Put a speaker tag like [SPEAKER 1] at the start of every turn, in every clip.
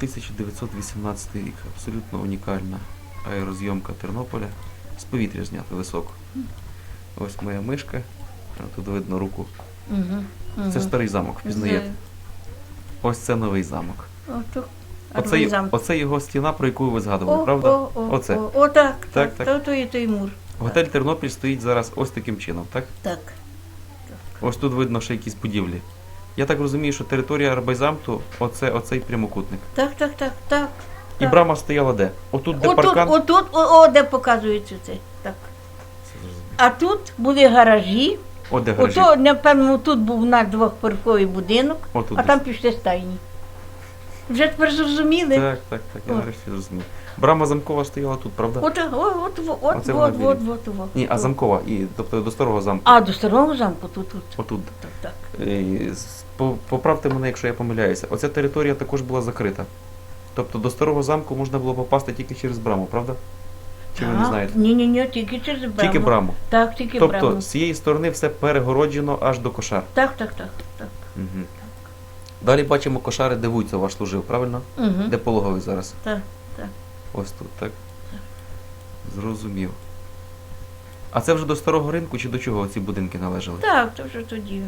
[SPEAKER 1] 1918 рік. Абсолютно унікальна аерозйомка Тернополя. З повітря знято високо. Ось моя мишка. Тут видно руку.
[SPEAKER 2] Угу.
[SPEAKER 1] Це старий замок, впізнаєте. Ось це новий замок. Оце, оце його стіна, про яку ви згадували,
[SPEAKER 2] О,
[SPEAKER 1] правда?
[SPEAKER 2] О, о,
[SPEAKER 1] Оце.
[SPEAKER 2] О, о, так,
[SPEAKER 1] Так,
[SPEAKER 2] так,
[SPEAKER 1] так.
[SPEAKER 2] так. То і той мур.
[SPEAKER 1] Готель Тернопіль стоїть зараз ось таким чином, так?
[SPEAKER 2] Так.
[SPEAKER 1] Ось тут видно ще якісь будівлі. Я так розумію, що територія Арбайзамту оце оцей прямокутник.
[SPEAKER 2] Так, так, так, так.
[SPEAKER 1] І
[SPEAKER 2] так.
[SPEAKER 1] брама стояла де? Отут, де
[SPEAKER 2] Отут,
[SPEAKER 1] паркан.
[SPEAKER 2] отут, о, о, де показується це. Так. А тут були гаражі.
[SPEAKER 1] От де гаражі.
[SPEAKER 2] Ото, напевно, тут був наш двохповерховий будинок,
[SPEAKER 1] Отут
[SPEAKER 2] а
[SPEAKER 1] десь.
[SPEAKER 2] там пішли стайні. Вже тепер зрозуміли.
[SPEAKER 1] Так, так, так, я
[SPEAKER 2] О.
[SPEAKER 1] нарешті зрозумів. Брама замкова стояла тут, правда?
[SPEAKER 2] От, от, от, от, от,
[SPEAKER 1] Оце вона
[SPEAKER 2] от,
[SPEAKER 1] біля.
[SPEAKER 2] от, от, от.
[SPEAKER 1] Ні, а замкова, і, тобто до старого замку.
[SPEAKER 2] А, до старого замку тут, тут.
[SPEAKER 1] Отут.
[SPEAKER 2] Так, так.
[SPEAKER 1] Е, Поправте мене, якщо я помиляюся. Оця територія також була закрита. Тобто до старого замку можна було попасти тільки через браму, правда? Чи ви не знаєте?
[SPEAKER 2] Ні, ні, ні, тільки через браму.
[SPEAKER 1] Тільки браму.
[SPEAKER 2] Так, тільки
[SPEAKER 1] Тобто
[SPEAKER 2] браму.
[SPEAKER 1] з цієї сторони все перегороджено аж до кошар.
[SPEAKER 2] Так, так, так, так.
[SPEAKER 1] Угу. Далі бачимо кошари, де Вуйцо ваш служив, правильно?
[SPEAKER 2] Угу.
[SPEAKER 1] Де пологовий зараз?
[SPEAKER 2] Так, так.
[SPEAKER 1] Ось тут, так? Зрозумів. А це вже до старого ринку чи до чого ці будинки належали?
[SPEAKER 2] Так, то вже тоді.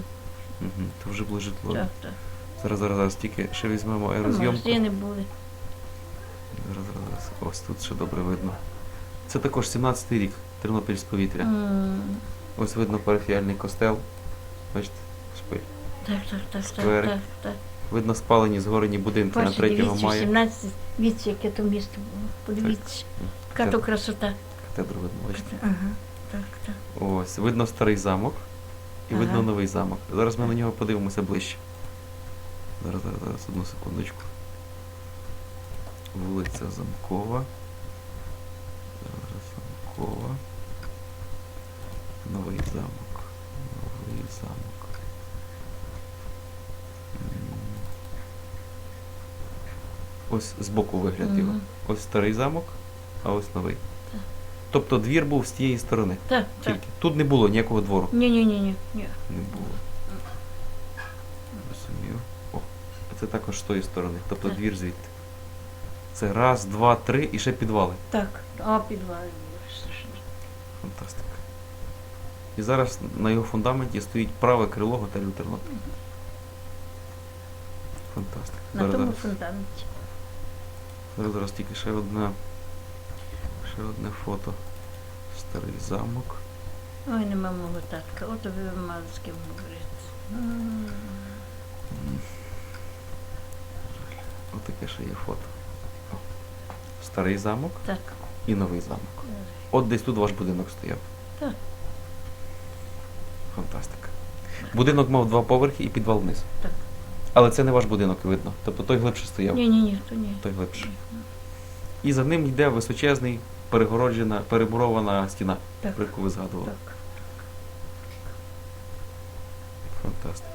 [SPEAKER 1] Угу. Це вже було житло.
[SPEAKER 2] Так, так.
[SPEAKER 1] Зараз, зараз, зараз тільки ще візьмемо аерозйомку. Зараз, зараз, зараз. Ось тут ще добре видно. Це також 17-й рік, Тернопіль з повітря.
[SPEAKER 2] М,
[SPEAKER 1] Ось видно парафіальний костел. Бачите, шпиль.
[SPEAKER 2] Так, так, так,
[SPEAKER 1] Сквери.
[SPEAKER 2] так, так, так.
[SPEAKER 1] Видно спалені згорені будинки на
[SPEAKER 2] Бачите,
[SPEAKER 1] 3
[SPEAKER 2] дивіться,
[SPEAKER 1] мая.
[SPEAKER 2] 17, дивіться, яке то місто було. Подивіться, яка то красота.
[SPEAKER 1] Катедру видно, бачите.
[SPEAKER 2] Ага, так, так.
[SPEAKER 1] Ось, видно старий замок і видно
[SPEAKER 2] Ага.
[SPEAKER 1] новий замок. Зараз ми на нього подивимося ближче. Зараз, зараз, зараз, одну секундочку. Вулиця Замкова. Зараз Замкова. Новий замок. Новий замок. Ось збоку вигляд його. Ось старий замок, а ось новий. Тобто двір був з тієї сторони.
[SPEAKER 2] Так, так.
[SPEAKER 1] Тільки. Тут не було ніякого двору.
[SPEAKER 2] Ні, ні, ні, ні, ні.
[SPEAKER 1] Не було. Розумію. О, а це також з тої сторони, тобто
[SPEAKER 2] Так.
[SPEAKER 1] двір звідти. Це раз, два, три і ще підвали.
[SPEAKER 2] Так, а підвал.
[SPEAKER 1] Фантастика. І зараз на його фундаменті стоїть праве крило готелю Тернопіль. Фантастика.
[SPEAKER 2] На
[SPEAKER 1] Зараз,
[SPEAKER 2] тому
[SPEAKER 1] зараз,
[SPEAKER 2] фундаменті.
[SPEAKER 1] зараз, зараз тільки ще одне, ще одне фото. Старий замок.
[SPEAKER 2] Ой, нема мого татка. От ви мали з ким говорити.
[SPEAKER 1] Отаке ще є фото. О. Старий замок
[SPEAKER 2] Так.
[SPEAKER 1] і новий замок. От десь тут ваш будинок стояв.
[SPEAKER 2] Так.
[SPEAKER 1] Фантастика. Будинок мав два поверхи і підвал вниз.
[SPEAKER 2] Так.
[SPEAKER 1] Але це не ваш будинок, видно. Тобто той глибше стояв.
[SPEAKER 2] Ні, ні, ні, то ні.
[SPEAKER 1] Той глибше. І за ним йде височезний, перегороджена, перебурована стіна,
[SPEAKER 2] Так.
[SPEAKER 1] про яку ви згадували.
[SPEAKER 2] Так.
[SPEAKER 1] Фантастика.